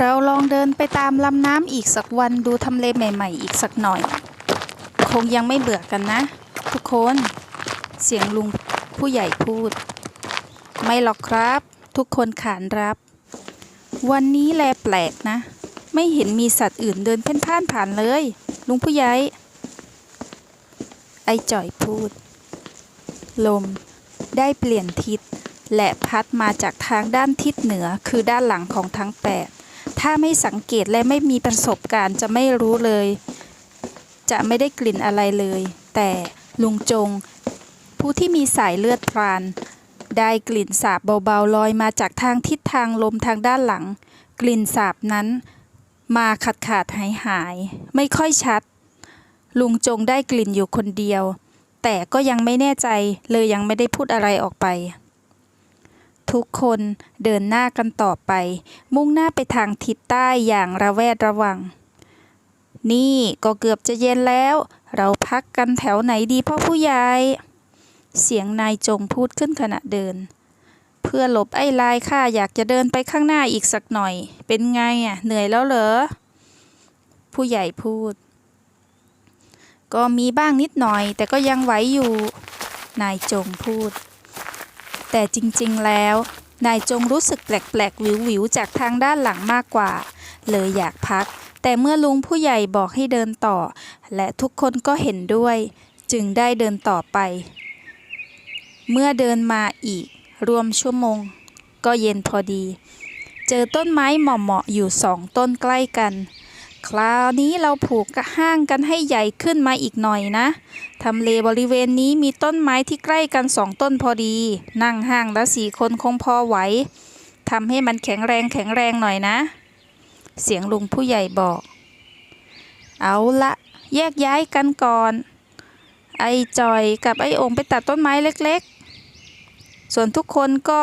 เราลองเดินไปตามลำน้ำอีกสักวันดูทำเลใหม่ ๆ อีกสักหน่อย คงยังไม่เบื่อกันนะ ทุกคน เสียงลุงผู้ใหญ่พูด ไม่หรอกครับ ทุกคนขานรับ วันนี้แลแปลกนะ ไม่เห็นมีสัตว์อื่นเดินเพ่นพ่านผ่านเลย ลุงผู้ใหญ่ ไอจ่อยพูด ลม ได้เปลี่ยนทิศและพัดมาจากทางด้านทิศเหนือคือด้านหลังของทั้งแปด ถ้าไม่สังเกตและไม่มีประสบการณ์จะไม่รู้เลย จะไม่ได้กลิ่นอะไรเลย แต่ลุงจง ผู้ที่มีสายเลือดพราน ได้กลิ่นสาบเบาๆลอยมาจากทางทิศทางลมทางด้านหลัง กลิ่นสาบนั้น มาขาดขาดหายหาย ไม่ค่อยชัด ลุงจงได้กลิ่นอยู่คนเดียว แต่ก็ยังไม่แน่ใจเลยยังไม่ได้พูดอะไรออกไป ทุกคนเดินหน้ากันต่อไป มุ่งหน้าไปทางทิศใต้อย่างระแวดระวัง นี่ก็เกือบจะเย็นแล้ว เราพักกันแถวไหนดีพ่อผู้ใหญ่ เสียงนายจงพูดขึ้นขณะเดิน เพื่อหลบไอ้ลายข้าอยากจะเดินไปข้างหน้าอีกสักหน่อย เป็นไงอะเหนื่อยแล้วเหรอ ผู้ใหญ่พูด ก็มีบ้างนิดหน่อย แต่ก็ยังไหวอยู่ นายจงพูด แต่จริงๆแล้ว นายจงรู้สึกแปลกๆวิวๆจากทางด้านหลังมากกว่า เลยอยากพัก แต่เมื่อลุงผู้ใหญ่บอกให้เดินต่อ และทุกคนก็เห็นด้วย จึงได้เดินต่อไป เมื่อเดินมาอีก รวมชั่วโมง ก็เย็นพอดี เจอต้นไม้เหมาะๆอยู่สองต้นใกล้กัน คราวนี้เราผูกห้างกันให้ใหญ่ขึ้นมาอีกหน่อยนะทำเลบริเวณนี้มีต้นไม้ที่ใกล้กันสองต้นพอดี นั่งห้างแล้วสี่คนคงพอไหวทำให้มันแข็งแรงแข็งแรงหน่อยนะ เสียงลุงผู้ใหญ่บอก เอาละแยกย้ายกันก่อน ไอจอยกับไอองค์ไปตัดต้นไม้เล็กๆ ส่วนทุกคนก็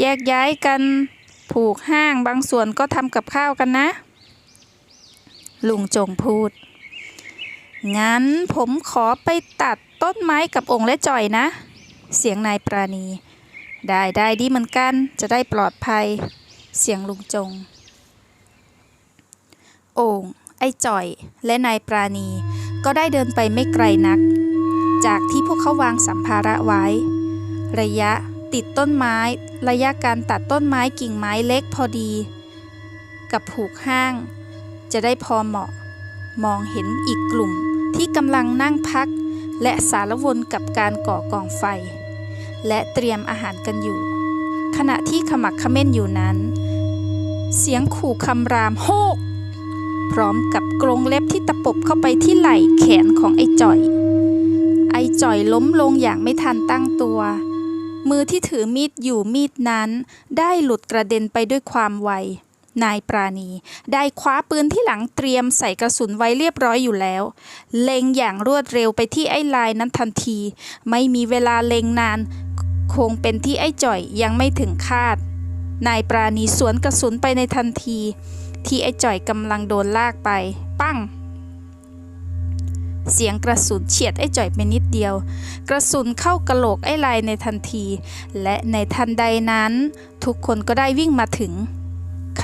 แยกย้ายกันผูกห้างบางส่วนก็ทำกับข้าวกันนะ ลุงจงพูด งั้นผมขอไปตัดต้นไม้กับองค์และจอยนะ เสียงนายปราณี ได้ได้ดีเหมือนกัน จะได้ปลอดภัย เสียงลุงจง โอ่งไอ้จ่อยและนายปราณี ก็ได้เดินไปไม่ไกลนัก จากที่พวกเขาวางสัมภาระไว้ ระยะติดต้นไม้ ระยะการตัดต้นไม้กิ่งไม้เล็กพอดี กับผูกห้าง จะได้พอเหมาะ มองเห็นอีกกลุ่มที่กำลังนั่งพัก และสารวนกับการก่อกองไฟ และเตรียมอาหารกันอยู่ ขณะที่ขมักเขม้นอยู่นั้น เสียงขู่คำรามโฮก พร้อมกับกรงเล็บที่ตะปบเข้าไปที่ไหล่แขนของไอ้จ่อย ไอ้จ่อยล้มลงอย่างไม่ทันตั้งตัวมือที่ถือมีดอยู่มีดนั้น ได้หลุดกระเด็นไปด้วยความไว นายปราณี ได้คว้าปืนที่หลังเตรียมใส่กระสุนไว้เรียบร้อยอยู่แล้ว เล็งอย่างรวดเร็วไปที่ไอ้ลายนั้นทันที ไม่มีเวลาเล็งนาน คงเป็นที่ไอ้จ่อยยังไม่ถึงคาด นายปราณีสวนกระสุนไปในทันที ที่ไอ้จ่อยกำลังโดนลากไป ปั้งเสียงกระสุนเฉียดไอ้จ่อยไปนิดเดียว กระสุนเข้ากระโหลกไอ้ลายในทันที และในทันใดนั้น ทุกคนก็ได้วิ่งมาถึง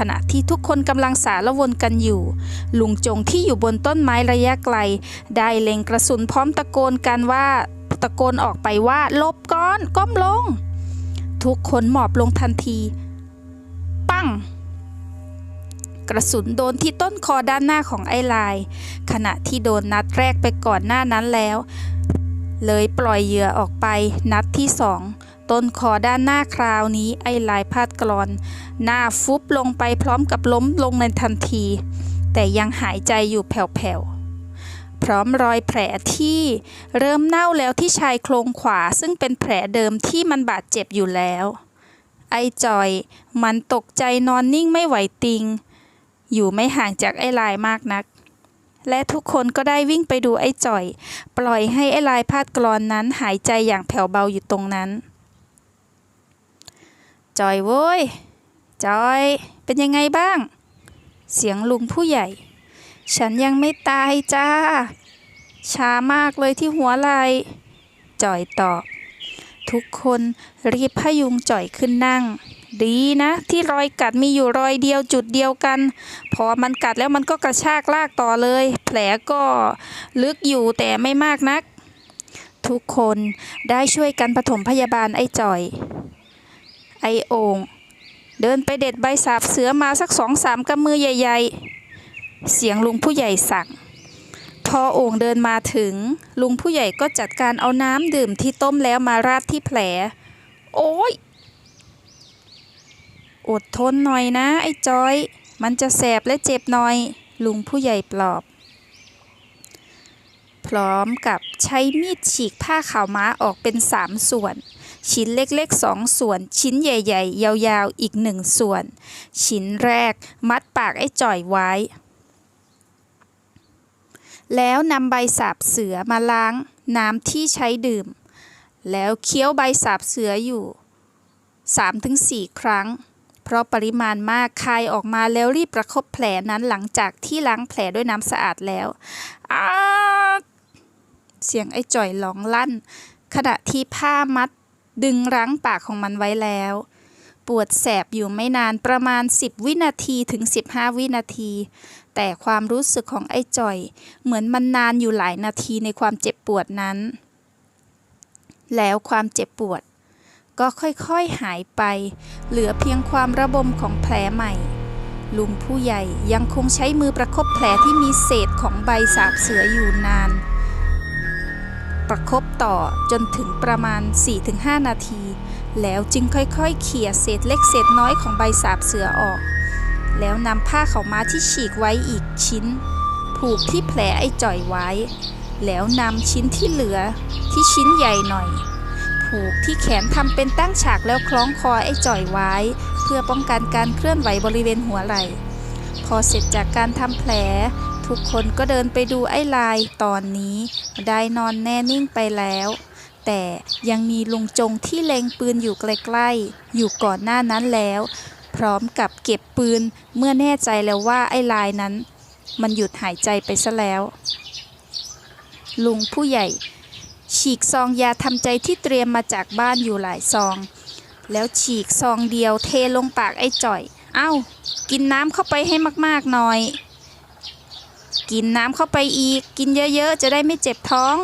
ขณะที่ทุกคนกำลังสารวนกันอยู่ ลุงจงที่อยู่บนต้นไม้ระยะไกล ได้เล็งกระสุนพร้อมตะโกนกันว่าตะโกนออกไปว่าลบก่อนก้มลง ทุกคนหมอบลงทันที ปั้ง กระสุนโดนที่ต้นคอด้านหน้าของไอ้ลาย ขณะที่โดนนัดแรกไปก่อนหน้านั้นแล้ว เลยปล่อยเหยื่อออกไปนัดที่สอง ต้นคอด้านหน้าคราวนี้ไอ้ลายพาดกรอน หน้าฟุบลงไปพร้อมกับล้มลงในทันที แต่ยังหายใจอยู่แผ่วๆ พร้อมรอยแผลที่เริ่มเน่าแล้วที่ชายโครงขวาซึ่งเป็นแผลเดิมที่มันบาดเจ็บอยู่แล้ว ไอ้จอย มันตกใจนอนนิ่งไม่ไหวติง อยู่ไม่ห่างจากไอ้ลายมากนักและทุกคนก็ได้วิ่งไปดูไอ้จ่อย ปล่อยให้ไอ้ลายพาดกรอนนั้นหายใจอย่างแผ่วเบาอยู่ตรงนั้น จอยโว้ยจอย เป็นยังไงบ้าง เสียงลุงผู้ใหญ่ ฉันยังไม่ตายจ้า ช้ามากเลยที่หัวไหลจอยตอบ ทุกคนรีบพยุงจ่อยขึ้นนั่ง ดีนะ ที่รอยกัดมีอยู่รอยเดียวจุดเดียวกัน พอมันกัดแล้วมันก็กระชากลากต่อเลย แผลก็ลึกอยู่แต่ไม่มากนัก ทุกคนได้ช่วยกันปฐมพยาบาลไอ้จ่อย ไอโองเดินไปเด็ดใบสาบเสือมาสักสองสามกำมือใหญ่ ๆ เสียงลุงผู้ใหญ่สั่ง พอโอ่งเดินมาถึง ลุงผู้ใหญ่ก็จัดการเอาน้ำดื่มที่ต้มแล้วมาราดที่แผล โอ้ย อดทนหน่อยนะ ไอ้จอย มันจะแสบและเจ็บหน่อย ลุงผู้ใหญ่ปลอบ พร้อมกับใช้มีดฉีกผ้าขาวม้าออกเป็นสามส่วน ชิ้นเล็กๆสองส่วน ชิ้นใหญ่ๆ ยาวๆ อีกหนึ่งส่วน ชิ้นแรกมัดปากไอ้จ่อยไว้ แล้วนำใบสาบเสือมาล้างน้ำที่ใช้ดื่ม แล้วเคี้ยวใบสาบเสืออยู่ 3-4 ครั้ง เพราะปริมาณมากคายออกมาแล้วรีบประคบแผลนั้นหลังจากที่ล้างแผลด้วยน้ำสะอาดแล้วเสียงไอ้จ่อยร้องลั่น ขณะที่ผ้ามัด ดึงรั้งปากของมันไว้แล้ว ปวดแสบอยู่ไม่นานประมาณ 10 วินาทีถึง 15 วินาที แต่ความรู้สึกของไอ้จ่อย เหมือนมันนานอยู่หลายนาทีในความเจ็บปวดนั้น แล้วความเจ็บปวด ก็ค่อยๆหายไป เหลือเพียงความระบมของแผลใหม่ลุงผู้ใหญ่ยังคงใช้มือประคบแผลที่มีเศษของใบสาบเสืออยู่นาน ประคบต่อจนถึงประมาณ 4-5 นาที แล้วจึงค่อยๆ เขี่ยเศษเล็กเศษน้อยของใบสาบเสือออก แล้วนำผ้าขาวม้าที่ฉีกไว้อีกชิ้น ผูกที่แผลไอ้จ่อยไว้ แล้วนำชิ้นที่เหลือที่ชิ้นใหญ่หน่อย ผูกที่แขนทำเป็นตั้งฉากแล้วคล้องคอไอ้จ่อยไว้ เพื่อป้องกันการเคลื่อนไหวบริเวณหัวไหล่ พอเสร็จจากการทำแผล ทุกคนก็เดินไปดูไอ้ลายตอนนี้ ได้นอนแน่นิ่งไปแล้ว แต่ยังมีลุงจงที่เล็งปืนอยู่ใกล้ๆ อยู่ก่อนหน้านั้นแล้ว พร้อมกับเก็บปืนเมื่อแน่ใจแล้วว่าไอ้ลายนั้น มันหยุดหายใจไปซะแล้ว ลุงผู้ใหญ่ ฉีกซองยาทำใจที่เตรียมมาจากบ้านอยู่หลายซอง แล้วฉีกซองเดียวเทลงปากไอ้จ่อย เอ้า กินน้ำเข้าไปให้มากๆหน่อย กินน้ำเข้าไปอีก กินเยอะๆ จะได้ไม่เจ็บท้อง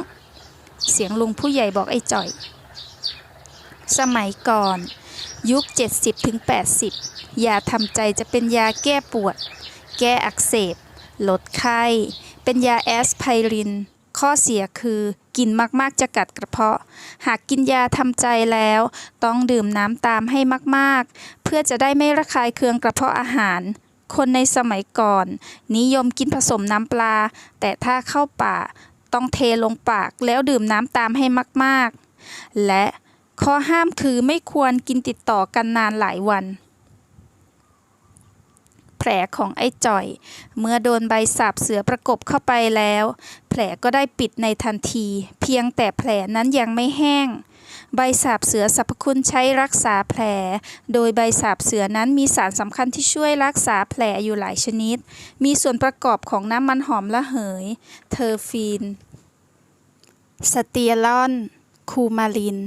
เสียงลุงผู้ใหญ่บอกไอ้จ่อย สมัยก่อน ยุค 70-80 ยาทำใจจะเป็นยาแก้ปวด แก้อักเสบ ลดไข้ เป็นยาแอสไพริน ข้อเสียคือกินมากๆจะกัดกระเพาะ หากกินยาทำใจแล้ว ต้องดื่มน้ำตามให้มากๆ เพื่อจะได้ไม่ระคายเคืองกระเพาะอาหาร คนในสมัยก่อน นิยมกินผสมน้ำปลา แต่ถ้าเข้าป่าต้องเทลงปากแล้วดื่มน้ำตามให้มากๆ และข้อห้ามคือไม่ควรกินติดต่อกันนานหลายวัน แผลของไอ้จ่อย เมื่อโดนใบสาบเสือประกบเข้าไปแล้ว แผลก็ได้ปิดในทันที เพียงแต่แผลนั้นยังไม่แห้ง ใบสาบเสือสรรพคุณใช้รักษาแผล โดยใบสาบเสือนั้นมีสารสำคัญที่ช่วยรักษาแผลอยู่หลายชนิด มีส่วนประกอบของน้ำมันหอมระเหย เทอร์ฟีน สเตียรอน คูมาลิน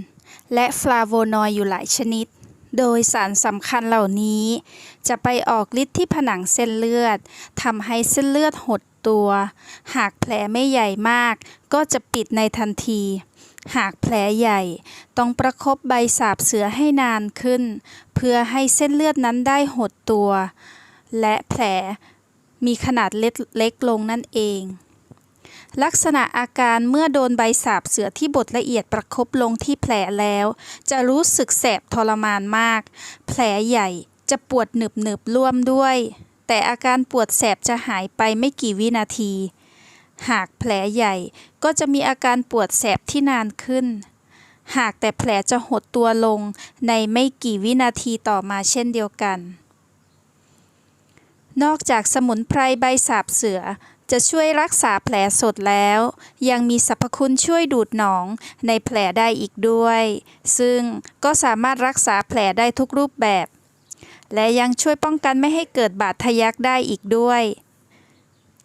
และฟลาโวนอยด์อยู่หลายชนิดโดยสารสำคัญเหล่านี้ จะไปออกฤทธิ์ที่ผนังเส้นเลือดทำให้เส้นเลือดหดตัว หากแผลไม่ใหญ่มาก ก็จะปิดในทันที หากแผลใหญ่ ต้องประคบใบสาบเสือให้นานขึ้น เพื่อให้เส้นเลือดนั้นได้หดตัว และแผลมีขนาดเล็กเล็กลงนั่นเอง ลักษณะอาการเมื่อโดนใบสาบเสือที่บดละเอียดประคบลงที่แผลแล้ว จะรู้สึกแสบทรมานมาก แผลใหญ่จะปวดหนึบหนึบร่วมด้วย แต่อาการปวดแสบจะหายไปไม่กี่วินาที หากแผลใหญ่ก็จะมีอาการปวดแสบที่นานขึ้น หากแต่แผลจะหดตัวลงในไม่กี่วินาทีต่อมาเช่นเดียวกัน นอกจากสมุนไพรใบสาบเสือจะช่วยรักษาแผลสดแล้ว ยังมีสรรพคุณช่วยดูดหนองในแผลได้อีกด้วย ซึ่งก็สามารถรักษาแผลได้ทุกรูปแบบ และยังช่วยป้องกันไม่ให้เกิดบาดทะยักได้อีกด้วย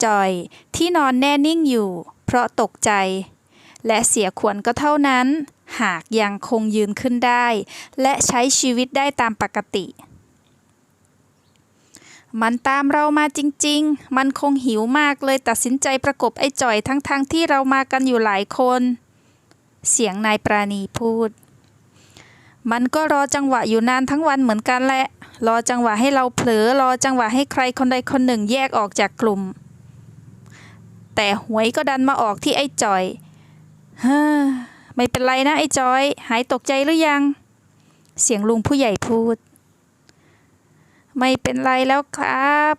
จอย ที่นอนแน่นิ่งอยู่ เพราะตกใจ และเสียขวนก็เท่านั้น หากยังคงยืนขึ้นได้ และใช้ชีวิตได้ตามปกติ มันตามเรามาจริง ๆ มันคงหิวมากเลยตัดสินใจประกบไอ้จอยทั้งๆทที่เรามากันอยู่หลายคน เสียงนายปราณีพูด มันก็รอจังหวะอยู่นานทั้งวันเหมือนกันแหละรอจังหวะให้เราเผลอ รอจังหวะให้ใครคนใดคนหนึ่งแยกออกจากกลุ่ม แต่หวยก็ดันมาออกที่ไอ้จอยเฮ้อไม่เป็นไรนะไอ้จอย หายตกใจหรือยัง เสียงลุงผู้ใหญ่พูด ไม่เป็นไรแล้วครับ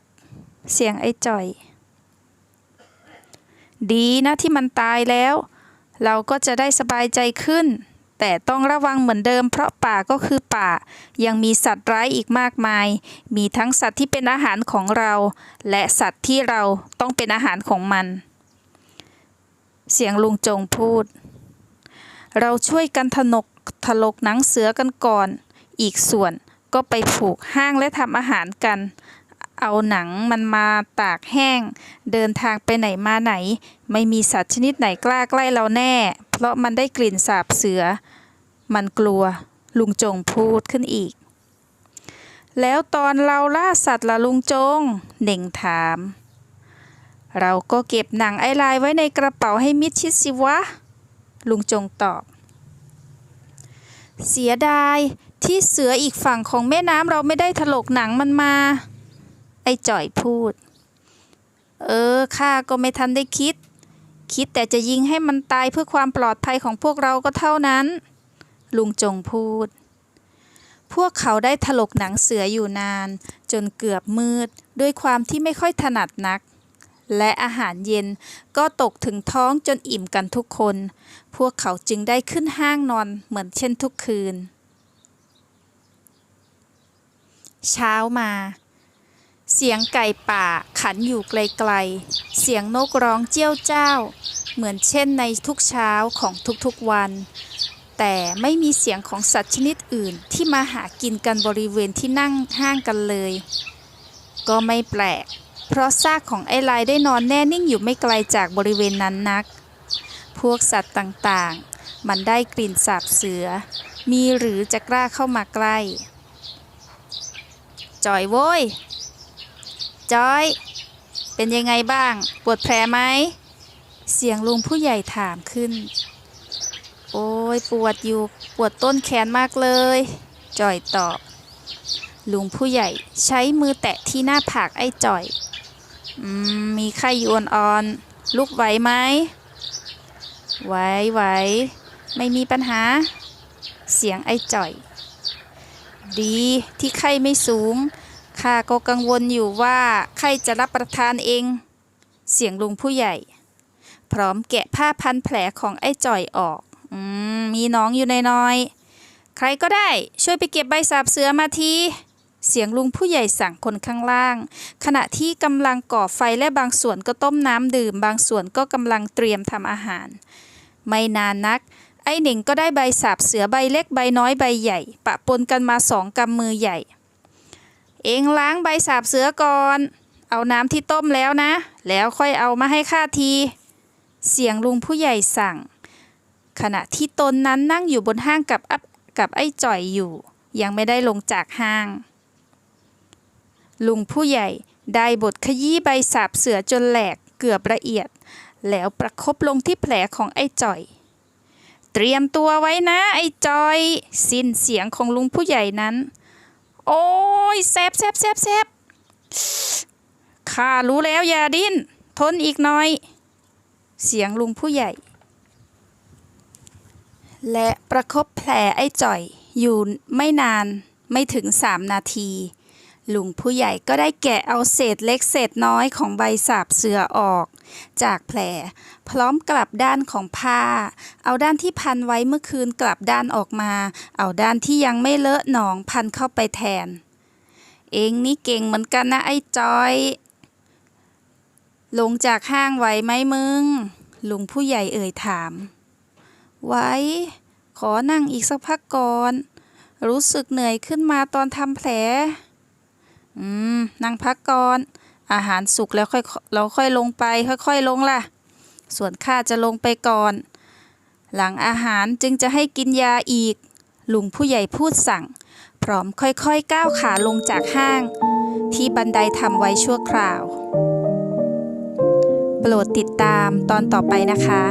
เสียงไอ้จอย ดีนะที่มันตายแล้ว เราก็จะได้สบายใจขึ้น แต่ต้องระวังเหมือนเดิมเพราะป่าก็คือป่า ยังมีสัตว์ร้ายอีกมากมาย มีทั้งสัตว์ที่เป็นอาหารของเรา และสัตว์ที่เราต้องเป็นอาหารของมัน เสียงลุงจงพูด เราช่วยกันถนกถลกหนังเสือกันก่อน อีกส่วนก็ไปผูกห้างและทำอาหารกัน เอาหนังมันมาตากแห้ง เดินทางไปไหนมาไหน ไม่มีสัตว์ชนิดไหนกล้าใกล้เราแน่ เพราะมันได้กลิ่นสาบเสือ มันกลัว ลุงจงพูดขึ้นอีก แล้วตอนเราล่าสัตว์ละลุงจงเน่งถาม เราก็เก็บหนังไอลายไว้ในกระเป๋าให้มิดชิดสิวะ ลุงจงตอบ เสียดายที่เสืออีกฝั่งของแม่น้ำเราไม่ได้ถลกหนังมันมา ไอ้จ่อยพูด เออข้าก็ไม่ทันได้คิด คิดแต่จะยิงให้มันตายเพื่อความปลอดภัยของพวกเราก็เท่านั้น ลุงจงพูด พวกเขาได้ถลกหนังเสืออยู่นาน จนเกือบมืดด้วยความที่ไม่ค่อยถนัดนักและอาหารเย็นก็ตกถึงท้องจนอิ่มกันทุกคน พวกเขาจึงได้ขึ้นห้างนอนเหมือนเช่นทุกคืน เช้ามา เสียงไก่ป่าขันอยู่ไกลๆ เสียงนกร้องเจี้ยวเจ้า เหมือนเช่นในทุกเช้าของทุกๆวัน แต่ไม่มีเสียงของสัตว์ชนิดอื่นที่มาหากินกันบริเวณที่นั่งห้างกันเลย ก็ไม่แปลก เพราะซากของไอ้ลายได้นอนแน่นิ่งอยู่ไม่ไกลจากบริเวณนั้นนัก พวกสัตว์ต่างๆ มันได้กลิ่นสาบเสือ มีหรือจะกล้าเข้ามาใกล้จอยโว้ย จอย เป็นยังไงบ้าง ปวดแผลไหม เสียงลุงผู้ใหญ่ถามขึ้น โอ้ยปวดอยู่ ปวดต้นแขนมากเลยจอยตอบ ลุงผู้ใหญ่ใช้มือแตะที่หน้าผากไอ้จอย อืม มีไข้อยู่อ่อนๆลุกไหวไหม ไหวไหว ไม่มีปัญหา เสียงไอ้จ่อย ดีที่ไข้ไม่สูง ข้าก็กังวลอยู่ว่าไข้จะรับประทานเอง เสียงลุงผู้ใหญ่ พร้อมแกะผ้าพันแผลของไอ้จ่อยออกอมมีน้องอยู่ในน้อย ใครก็ได้ช่วยไปเก็บใบสาบเสือมาทีเสียงลุงผู้ใหญ่สั่งคนข้างล่าง ขณะที่กำลังก่อไฟและบางส่วนก็ต้มน้ำดื่ม บางส่วนก็กำลังเตรียมทำอาหาร ไม่นานนัก ไอ้หนิงก็ได้ใบสาบเสือใบเล็กใบน้อยใบใหญ่ ปะปนกันมาสองกำมือใหญ่ เองล้างใบสาบเสือก่อน เอาน้ำที่ต้มแล้วนะ แล้วค่อยเอามาให้ข้าที เสียงลุงผู้ใหญ่สั่ง ขณะที่ตนนั้นนั่งอยู่บนห้างกับอับกับไอ้จ่อยอยู่ ยังไม่ได้ลงจากห้าง ลุงผู้ใหญ่ได้บดขยี้ใบสาบเสือจนแหลกเกือบละเอียด แล้วประคบลงที่แผลของไอ้จ่อย เตรียมตัวไว้นะไอ้จอย สิ้นเสียงของลุงผู้ใหญ่นั้น โอ้ยแซบแซบแซบแซบข้ารู้แล้วอย่าดิ้น ทนอีกหน่อย เสียงลุงผู้ใหญ่ และประคบแผลไอ้จ่อยอยู่ไม่นานไม่ถึงสามนาที ลุงผู้ใหญ่ก็ได้แกะเอาเศษเล็กเศษน้อยของใบสาบเสือออก จากแผล พร้อมกลับด้านของผ้า เอาด้านที่พันไว้เมื่อคืนกลับด้านออกมา เอาด้านที่ยังไม่เลอะหนองพันเข้าไปแทน เองนี่เก่งเหมือนกันนะไอ้จอย ลงจากห้างไหวไหมมึง ลุงผู้ใหญ่เอ่ยถาม ไว้ ขอนั่งอีกสักพักก่อน รู้สึกเหนื่อยขึ้นมาตอนทำแผล อืมนั่งพักก่อน อาหารสุกแล้วค่อยเราค่อยลงไปค่อยๆลงล่ะ ส่วนข้าจะลงไปก่อน หลังอาหารจึงจะให้กินยาอีก ลุงผู้ใหญ่พูดสั่ง พร้อมค่อยๆก้าวขาลงจากห้าง ที่บันไดทำไว้ชั่วคราว โปรดติดตามตอนต่อไปนะคะ